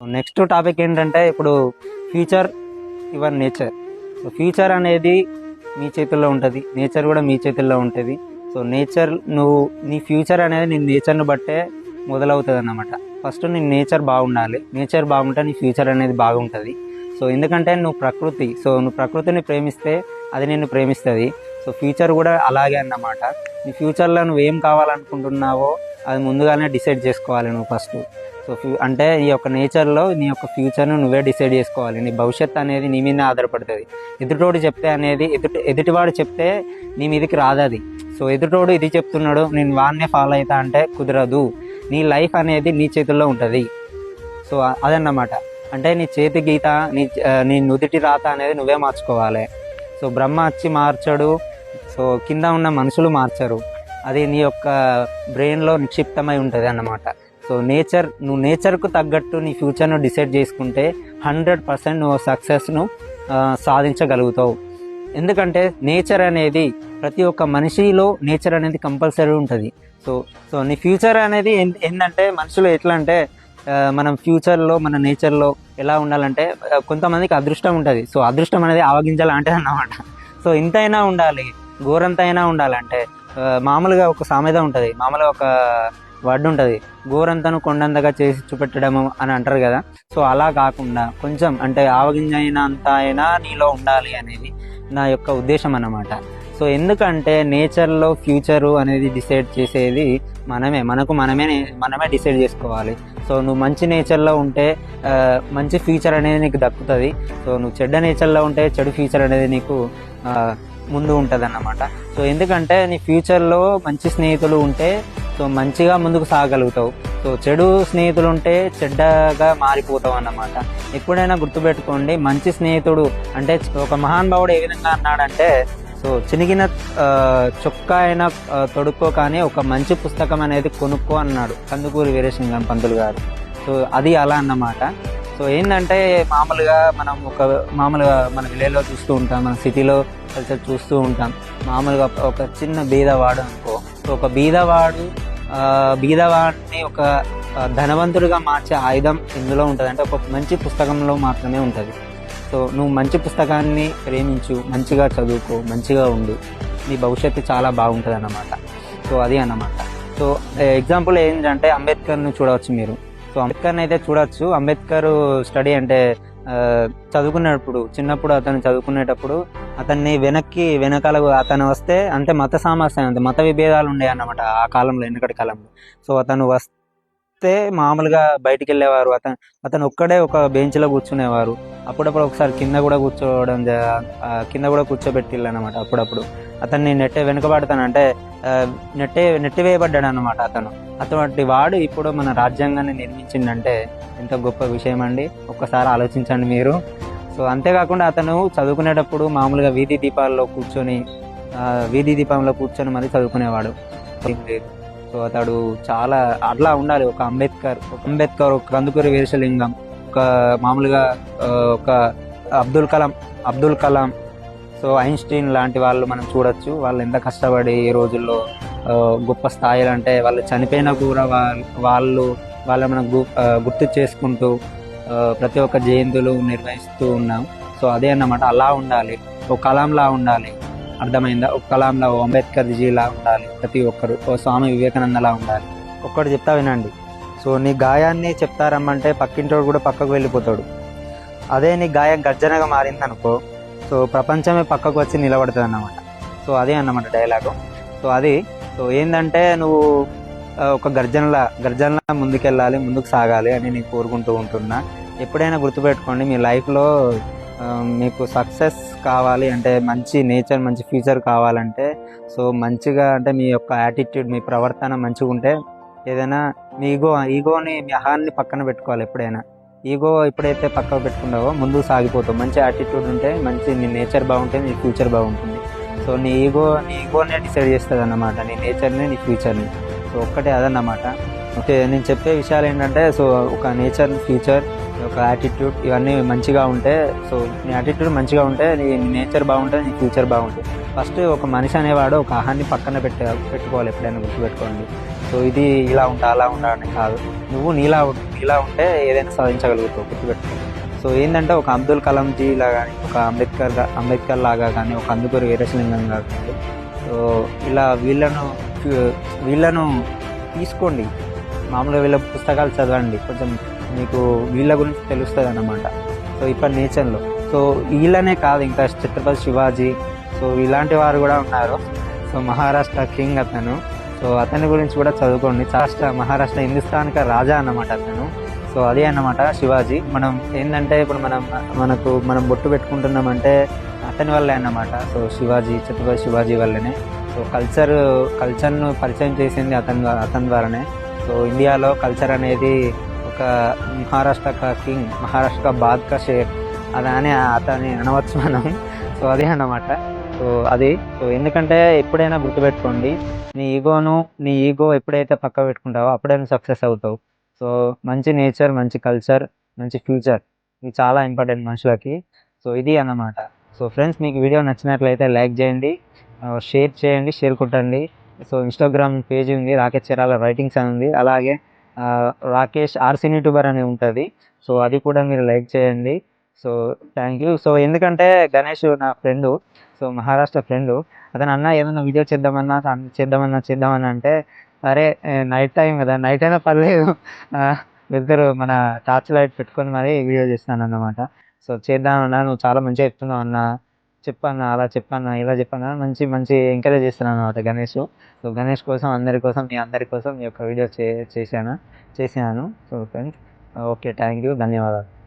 Next topic ఏంటంటే ఇప్పుడు future your nature so future అనేది మీ చేతుల్లో ఉంటుంది. నేచర్ కూడా మీ చేతుల్లో ఉంటుంది. సో నేచర్ నువ్వు నీ ఫ్యూచర్ అనేది నీ నేచర్ని బట్టే మొదలవుతుంది అన్నమాట ఫస్ట్ నీ నేచర్ బాగుండాలి. నేచర్ బాగుంటే నీ ఫ్యూచర్ అనేది బాగుంటుంది. సో ఎందుకంటే నువ్వు ప్రకృతి. సో నువ్వు ప్రకృతిని ప్రేమిస్తే అది నిన్ను ప్రేమిస్తుంది. సో ఫ్యూచర్ కూడా అలాగే అన్నమాట. నీ ఫ్యూచర్లో నువ్వు ఏం కావాలనుకుంటున్నావో అది ముందుగానే డిసైడ్ చేసుకోవాలి నువ్వు ఫస్ట్ సో ఫ్యూ అంటే ఈ యొక్క నేచర్లో నీ యొక్క ఫ్యూచర్ను నువ్వే డిసైడ్ చేసుకోవాలి. నీ భవిష్యత్ అనేది నీ మీదనే ఆధారపడుతుంది. ఎదుటోడు చెప్తే అనేది ఎదుటి ఎదుటివాడు చెప్తే నీ మీదకి రాదు అది. సో ఎదుటోడు ఇది చెప్తున్నాడు నేను వాడినే ఫాలో అవుతా అంటే కుదరదు. నీ లైఫ్ అనేది నీ చేతుల్లో ఉంటుంది. సో అదన్నమాట. అంటే నీ చేతి గీత నీ నీ నుదిటి రాత అనేది నువ్వే మార్చుకోవాలి. సో బ్రహ్మ వచ్చి మార్చడు. సో కింద ఉన్న మనుషులు మార్చరు. అది నీ యొక్క బ్రెయిన్లో నిక్షిప్తమై ఉంటుంది అన్నమాట సో నేచర్ నువ్వు నేచర్కు తగ్గట్టు నీ ఫ్యూచర్ను డిసైడ్ చేసుకుంటే హండ్రెడ్ పర్సెంట్ నువ్వు సక్సెస్ను సాధించగలుగుతావు. ఎందుకంటే నేచర్ అనేది ప్రతి ఒక్క మనిషిలో నేచర్ అనేది కంపల్సరీ ఉంటుంది. సో సో నీ ఫ్యూచర్ అనేది ఏంటంటే మనుషులు ఎట్లా అంటే మనం ఫ్యూచర్లో మన నేచర్లో ఎలా ఉండాలంటే కొంతమందికి అదృష్టం ఉంటుంది. సో అదృష్టం అనేది ఆవగించాలంటే అన్నమాట. సో ఇంతైనా ఉండాలి ఘోరంతైనా ఉండాలంటే మామూలుగా ఒక సామెత ఉంటుంది. మామూలుగా ఒక వర్డ్ ఉంటుంది గోరంతను కొండంతగా చేసి చూపెట్టడము అని అంటారు కదా. సో అలా కాకుండా కొంచెం అంటే ఆవగింజ అయినంత అయినా నీలో ఉండాలి అనేది నా యొక్క ఉద్దేశం అన్నమాట. సో ఎందుకంటే నేచర్లో ఫ్యూచరు అనేది డిసైడ్ చేసేది మనమే. మనకు మనమే మనమే డిసైడ్ చేసుకోవాలి. సో నువ్వు మంచి నేచర్లో ఉంటే మంచి ఫ్యూచర్ అనేది నీకు దక్కుతుంది. సో నువ్వు చెడ్డ నేచర్లో ఉంటే చెడు ఫ్యూచర్ అనేది నీకు ముందు ఉంటుంది అన్నమాట సో ఎందుకంటే నీ ఫ్యూచర్లో మంచి స్నేహితులు ఉంటే సో మంచిగా ముందుకు సాగలుగుతావు. సో చెడు స్నేహితులు ఉంటే చెడ్డగా మారిపోతావు అన్నమాట ఎప్పుడైనా గుర్తుపెట్టుకోండి మంచి స్నేహితుడు అంటే ఒక మహానుభావుడు ఏ విధంగా అన్నాడంటే సో చినిగిన చొక్కా అయినా తొడుక్కో కానీ ఒక మంచి పుస్తకం అనేది కొనుక్కో అన్నాడు కందుకూరి వీరేశలింగం పంతులు గారు. సో అది అలా అన్నమాట. సో ఏంటంటే మామూలుగా మనం ఒక మామూలుగా మన విలేజ్లో చూస్తూ ఉంటాం మన సిటీలో కలిసి చూస్తూ ఉంటాం. మామూలుగా ఒక చిన్న బీదవాడు అనుకో. సో ఒక బీదవాడు బీదవాడిని ఒక ధనవంతుడిగా మార్చే ఆయుధం ఇందులో ఉంటుంది అంటే ఒక మంచి పుస్తకంలో మాత్రమే ఉంటుంది. సో నువ్వు మంచి పుస్తకాన్ని ప్రేమించు మంచిగా చదువుకో మంచిగా ఉండు. నీ భవిష్యత్తు చాలా బాగుంటుంది అన్నమాట సో అది అన్నమాట. సో ఎగ్జాంపుల్ ఏంటంటే అంబేద్కర్ని చూడవచ్చు మీరు. సో అంబేద్కర్ని అయితే చూడవచ్చు అంబేద్కర్ స్టడీ అంటే చదువుకునేటప్పుడు చిన్నప్పుడు అతను చదువుకునేటప్పుడు అతన్ని వెనక్కి వెనకాల అతను వస్తే అంటే మత సామరస్యం అంటే మత విభేదాలు ఉండేవి అన్నమాట ఆ కాలంలో వెనకటి కాలంలో. సో అతను వస్తే మామూలుగా బయటికి వెళ్ళేవారు అతను అతను ఒక్కడే ఒక బెంచ్లో కూర్చునేవారు. అప్పుడప్పుడు ఒకసారి కింద కూడా కూర్చోవడం కింద కూడా కూర్చోబెట్టిల్లు అనమాట అప్పుడప్పుడు. అతన్ని నెట్టే వెనుకబడతాను అంటే నెట్టే నెట్టే నెట్టివేయబడ్డాడు అనమాట అతను. అటువంటి వాడు ఇప్పుడు మన రాజ్యాంగాన్ని నిర్మించిందంటే ఎంత గొప్ప విషయం అండి ఒక్కసారి ఆలోచించండి మీరు. సో అంతేకాకుండా అతను చదువుకునేటప్పుడు మామూలుగా వీధి దీపాల్లో కూర్చొని వీధి దీపంలో కూర్చొని మరి చదువుకునేవాడు. లేదు. సో అతడు చాలా అట్లా ఉండాలి. ఒక అంబేద్కర్ ఒక అంబేద్కర్ ఒక కందుకూరి వీరేశలింగం ఒక మామూలుగా ఒక అబ్దుల్ కలాం అబ్దుల్ కలాం. సో ఐన్స్టీన్ లాంటి వాళ్ళు మనం చూడొచ్చు. వాళ్ళు ఎంత కష్టపడి ఈ రోజుల్లో గొప్ప స్థాయిలు అంటే వాళ్ళు చనిపోయినా కూడా వాళ్ళ- వాళ్ళు వాళ్ళ మనం గు గుర్తు చేసుకుంటూ ప్రతి ఒక్క జయంతులు నిర్వహిస్తూ ఉన్నాం. సో అదే అన్నమాట. అలా ఉండాలి. ఒక కలాంలా ఉండాలి. అర్థమైందా? ఒక కలాంలా ఓ అంబేద్కర్ జీలా ఉండాలి. ప్రతి ఒక్కరు ఓ స్వామి వివేకానందలా ఉండాలి. ఒక్కటి చెప్తా వినండి. సో నీ గాయాన్ని చెప్తారమ్మంటే పక్కింటోడు కూడా పక్కకు వెళ్ళిపోతాడు. అదే నీ గాయం గర్జనగా మారింది అనుకో సో ప్రపంచమే పక్కకు వచ్చి నిలబడుతుంది అన్నమాట సో అదే అన్నమాట డైలాగు. సో అది సో ఏంటంటే నువ్వు ఒక గర్జనలా గర్జనలా ముందుకెళ్ళాలి ముందుకు సాగాలి అని నేను కోరుకుంటూ ఉంటున్నా. ఎప్పుడైనా గుర్తుపెట్టుకోండి మీ లైఫ్లో మీకు సక్సెస్ కావాలి అంటే మంచి నేచర్ మంచి ఫ్యూచర్ కావాలంటే సో మంచిగా అంటే మీ యొక్క యాటిట్యూడ్ మీ ప్రవర్తన మంచిగా ఉంటే ఏదైనా మీ ఈగో ఈగోని మీ అహాన్ని పక్కన పెట్టుకోవాలి ఎప్పుడైనా. ఈగో ఎప్పుడైతే పక్కకు పెట్టుకున్నావో ముందుకు సాగిపోతావు. మంచి యాటిట్యూడ్ ఉంటే మంచి నీ నేచర్ బాగుంటే నీ ఫ్యూచర్ బాగుంటుంది. సో నీ ఈగో నీ ఈగోనే డిసైడ్ చేస్తుంది అన్నమాట నీ నేచర్ని నీ ఫ్యూచర్ని సో ఒక్కటే అదన్నమాట. ఓకే నేను చెప్పే విషయాలు ఏంటంటే సో ఒక నేచర్ ఫ్యూచర్ ఒక యాటిట్యూడ్ ఇవన్నీ మంచిగా ఉంటే సో నీ యాటిట్యూడ్ మంచిగా ఉంటే నీ నేచర్ బాగుంటే నీ ఫ్యూచర్ బాగుంటుంది ఫస్ట్ ఒక మనిషి అనేవాడు ఒక ఆహాన్ని పక్కన పెట్టే పెట్టుకోవాలి ఎప్పుడైనా గుర్తుపెట్టుకోండి. సో ఇది ఇలా ఉంటా అలా ఉండ అని కాదు. నువ్వు నీలా నీలా ఉంటే ఏదైనా సాధించగలుగుతావు గుర్తుపెట్టుకో. సో ఏంటంటే ఒక అబ్దుల్ కలాంజీ లాగా ఒక అంబేద్కర్ అంబేద్కర్ లాగా కానీ ఒక అందుకూరి వీరేశలింగం కానీ సో ఇలా వీళ్ళను వీళ్ళను తీసుకోండి. మామూలుగా వీళ్ళ పుస్తకాలు చదవండి. కొంచెం మీకు వీళ్ళ గురించి తెలుస్తుంది అన్నమాట సో ఇప్పుడు నేచర్లో. సో వీళ్ళనే కాదు ఇంకా ఛత్రపతి శివాజీ. సో ఇలాంటి వారు కూడా ఉన్నారు. సో మహారాష్ట్ర కింగ్ అతను. సో అతని గురించి కూడా చదువుకోండి. రాష్ట్ర మహారాష్ట్ర హిందుస్థానిక రాజా అన్నమాట అతను. సో అదే అన్నమాట శివాజీ. మనం ఏంటంటే ఇప్పుడు మనం మనకు మనం బొట్టు పెట్టుకుంటున్నామంటే అతని వల్లే అన్నమాట. సో శివాజీ ఛత్రపతి శివాజీ వల్లనే. సో కల్చర్ కల్చర్ను పరిచయం చేసింది అతని అతని ద్వారానే. సో ఇండియాలో కల్చర్ అనేది ఒక మహారాష్ట్ర కా కింగ్ మహారాష్ట్ర బాద్ కా షేర్ అలానే అతని అనవచ్చు మనం సో అదే అన్నమాట సో అది సో ఎందుకంటే ఎప్పుడైనా గుర్తుపెట్టుకోండి నీ ఈగోను నీ ఈగో ఎప్పుడైతే పక్క పెట్టుకుంటావో అప్పుడే నువ్వు సక్సెస్ అవుతావు. సో మంచి నేచర్ మంచి కల్చర్ మంచి ఫ్యూచర్ ఇది చాలా ఇంపార్టెంట్ మనుషులకి. సో ఇది అన్నమాట. సో ఫ్రెండ్స్ మీకు వీడియో నచ్చినట్లయితే లైక్ చేయండి షేర్ చేయండి షేర్ కొట్టండి. సో ఇన్స్టాగ్రామ్ పేజ్ ఉంది రాకేష్ చీరాల రైటింగ్స్ అని ఉంది. అలాగే రాకేష్ ఆర్సినీ యూట్యూబర్ అని ఉంటుంది. సో అది కూడా మీరు లైక్ చేయండి. So thank you. సో ఎందుకంటే గణేష్ నా ఫ్రెండ్ సో మహారాష్ట్ర ఫ్రెండ్ అతను అన్న ఏదైనా వీడియో చేద్దామన్నా చేద్దామన్నా చేద్దామని అంటే అరే నైట్ టైం కదా నైట్ అయినా పర్లేదు. ఇద్దరు మన టార్చ్ లైట్ పెట్టుకొని మరీ వీడియో చేస్తాను అన్నమాట సో చేద్దామన్నా నువ్వు చాలా మంచిగా చెప్తున్నావు అన్న. చెప్పన్నా అలా చెప్పన్నా ఇలా చెప్పన్నా మంచి మంచి ఎంకరేజ్ చేస్తున్నాను అనమాట గణేష్. సో గణేష్ కోసం అందరి కోసం మీ అందరి కోసం ఈ యొక్క వీడియో చే చేశాను చేశాను so friends okay thank you ధన్యవాదాలు.